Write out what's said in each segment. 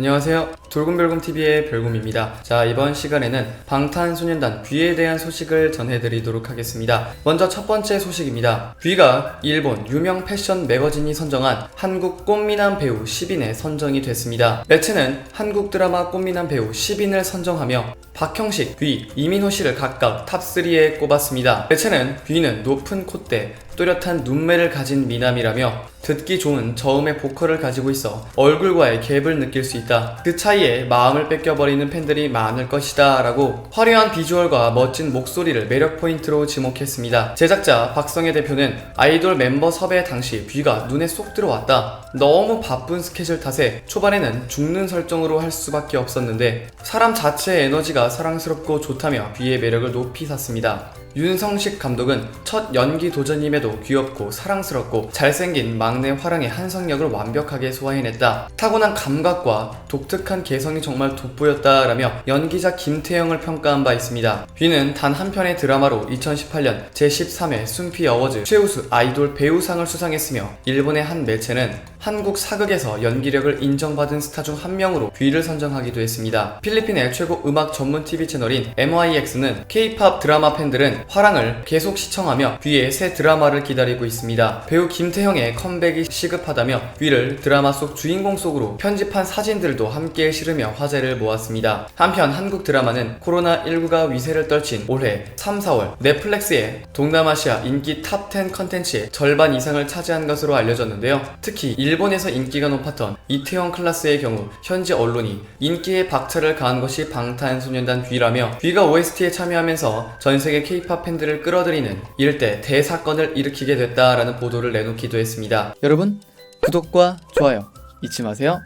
안녕하세요. 돌곰별곰 TV의 별곰입니다. 자, 이번 시간에는 방탄소년단 뷔에 대한 소식을 전해드리도록 하겠습니다. 먼저 첫 번째 소식입니다. 뷔가 일본 유명 패션 매거진이 선정한 한국 꽃미남 배우 10인에 선정이 됐습니다. 매체는 한국 드라마 꽃미남 배우 10인을 선정하며 박형식, 뷔, 이민호 씨를 각각 탑3에 꼽았습니다. 매체는 뷔는 높은 콧대, 또렷한 눈매를 가진 미남이라며 듣기 좋은 저음의 보컬을 가지고 있어 얼굴과의 갭을 느낄 수 있다. 그 차이에 마음을 뺏겨버리는 팬들이 많을 것이다. 라고 화려한 비주얼과 멋진 목소리를 매력 포인트로 지목했습니다. 제작자 박성혜 대표는 아이돌 멤버 섭외 당시 뷔가 눈에 쏙 들어왔다. 너무 바쁜 스케줄 탓에 초반에는 죽는 설정으로 할 수밖에 없었는데 사람 자체의 에너지가 사랑스럽고 좋다며 뷔의 매력을 높이 샀습니다. 윤성식 감독은 첫 연기 도전임에도 귀엽고 사랑스럽고 잘생긴 막내 화랑의 한성역을 완벽하게 소화해냈다. 타고난 감각과 독특한 개성이 정말 돋보였다라며 연기자 김태형을 평가한 바 있습니다. 뷔는 단 한 편의 드라마로 2018년 제13회 순피 어워즈 최우수 아이돌 배우상을 수상했으며 일본의 한 매체는 한국 사극에서 연기력을 인정받은 스타 중 한 명으로 뷔를 선정하기도 했습니다. 필리핀의 최고 음악 전문 TV 채널인 MYX는 K-팝 드라마 팬들은 화랑을 계속 시청하며 뷔의 새 드라마를 기다리고 있습니다. 배우 김태형의 컴백이 시급하다며 뷔를 드라마 속 주인공 속으로 편집한 사진들도 함께 실으며 화제를 모았습니다. 한편 한국 드라마는 코로나19가 위세를 떨친 올해 3, 4월 넷플릭스의 동남아시아 인기 탑10 컨텐츠의 절반 이상을 차지한 것으로 알려졌는데요. 특히 일본에서 인기가 높았던 이태원 클라스의 경우 현지 언론이 인기에 박차를 가한 것이 방탄소년단 뷔라며 뷔가 OST에 참여하면서 전 세계 K-팝 팬들을 끌어들이는 일대 대사건을 일으키게 됐다라는 보도를 내놓기도 했습니다. 여러분 구독과 좋아요 잊지 마세요.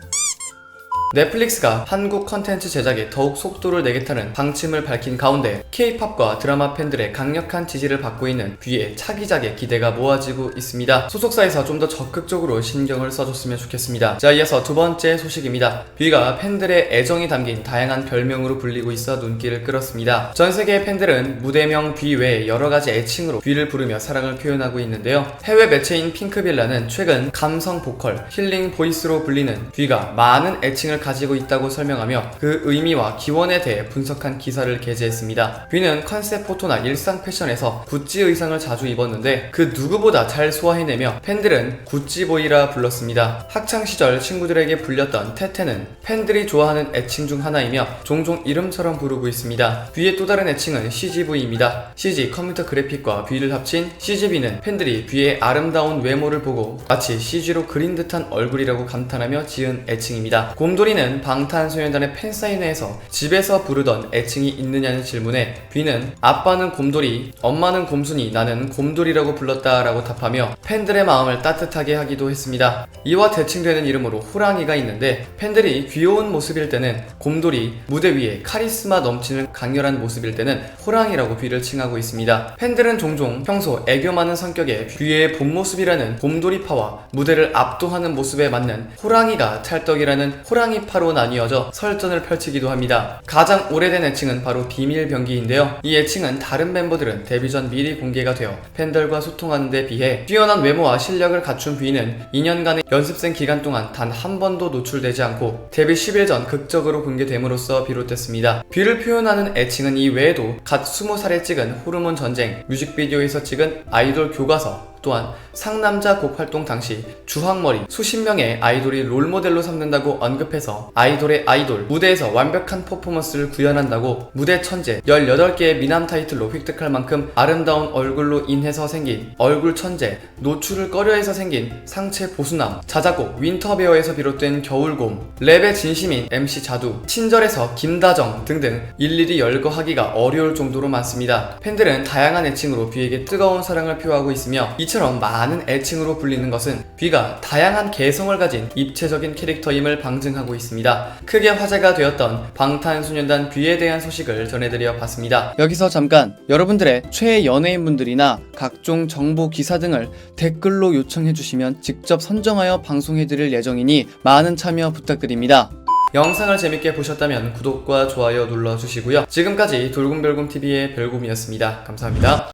넷플릭스가 한국 컨텐츠 제작에 더욱 속도를 내겠다는 방침을 밝힌 가운데 K-팝과 드라마 팬들의 강력한 지지를 받고 있는 뷔의 차기작에 기대가 모아지고 있습니다. 소속사에서 좀 더 적극적으로 신경을 써줬으면 좋겠습니다. 자, 이어서 두 번째 소식입니다. 뷔가 팬들의 애정이 담긴 다양한 별명으로 불리고 있어 눈길을 끌었습니다. 전 세계 팬들은 무대명 뷔 외에 여러 가지 애칭으로 뷔를 부르며 사랑을 표현하고 있는데요. 해외 매체인 핑크빌라는 최근 감성 보컬, 힐링 보이스로 불리는 뷔가 많은 애칭을 가지고 있다고 설명하며 그 의미와 기원에 대해 분석한 기사를 게재했습니다. 뷔는 컨셉 포토나 일상 패션에서 구찌 의상을 자주 입었는데 그 누구보다 잘 소화해내며 팬들은 구찌보이라 불렀습니다. 학창 시절 친구들에게 불렸던 테테는 팬들이 좋아하는 애칭 중 하나이며 종종 이름처럼 부르고 있습니다. 뷔의 또 다른 애칭은 CGV입니다. CG 컴퓨터 그래픽과 뷔를 합친 CGV는 팬들이 뷔의 아름다운 외모를 보고 마치 CG로 그린 듯한 얼굴이라고 감탄하며 지은 애칭입니다. 곰돌이 는 방탄소년단의 팬사인회에서 집에서 부르던 애칭이 있느냐는 질문에 뷔는 아빠는 곰돌이, 엄마는 곰순이, 나는 곰돌이라고 불렀다라고 답하며 팬들의 마음을 따뜻하게 하기도 했습니다. 이와 대칭되는 이름으로 호랑이가 있는데 팬들이 귀여운 모습일 때는 곰돌이, 무대 위에 카리스마 넘치는 강렬한 모습일 때는 호랑이라고 뷔를 칭하고 있습니다. 팬들은 종종 평소 애교 많은 성격의 뷔의 본 모습이라는 곰돌이파와 무대를 압도하는 모습에 맞는 호랑이가 찰떡이라는 호랑이 파로 나뉘어져 설전을 펼치기도 합니다. 가장 오래된 애칭은 바로 비밀병기인데요. 이 애칭은 다른 멤버들은 데뷔 전 미리 공개가 되어 팬들과 소통하는 데 비해 뛰어난 외모와 실력을 갖춘 뷔는 2년간의 연습생 기간 동안 단 한 번도 노출되지 않고 데뷔 10일 전 극적으로 공개됨으로써 비롯됐습니다. 뷔를 표현하는 애칭은 이 외에도 갓 20살에 찍은 호르몬 전쟁 뮤직비디오에서 찍은 아이돌 교과서 또한 상남자 곡 활동 당시 주황머리 수십 명의 아이돌이 롤모델로 삼는다고 언급해서 아이돌의 아이돌 무대에서 완벽한 퍼포먼스를 구현한다고 무대 천재 18개의 미남 타이틀로 획득할 만큼 아름다운 얼굴로 인해서 생긴 얼굴 천재 노출을 꺼려해서 생긴 상체 보수남 자작곡 윈터베어에서 비롯된 겨울곰 랩의 진심인 MC 자두 친절해서 김다정 등등 일일이 열거하기가 어려울 정도로 많습니다. 팬들은 다양한 애칭으로 뷔에게 뜨거운 사랑을 표하고 있으며 이처럼 많은 애칭으로 불리는 것은 뷔가 다양한 개성을 가진 입체적인 캐릭터임을 방증하고 있습니다. 크게 화제가 되었던 방탄소년단 뷔에 대한 소식을 전해드려 봤습니다. 여기서 잠깐 여러분들의 최애 연예인분들이나 각종 정보 기사 등을 댓글로 요청해 주시면 직접 선정하여 방송해 드릴 예정이니 많은 참여 부탁드립니다. 영상을 재밌게 보셨다면 구독과 좋아요 눌러주시고요. 지금까지 돌곰별곰TV의 별곰이었습니다. 감사합니다.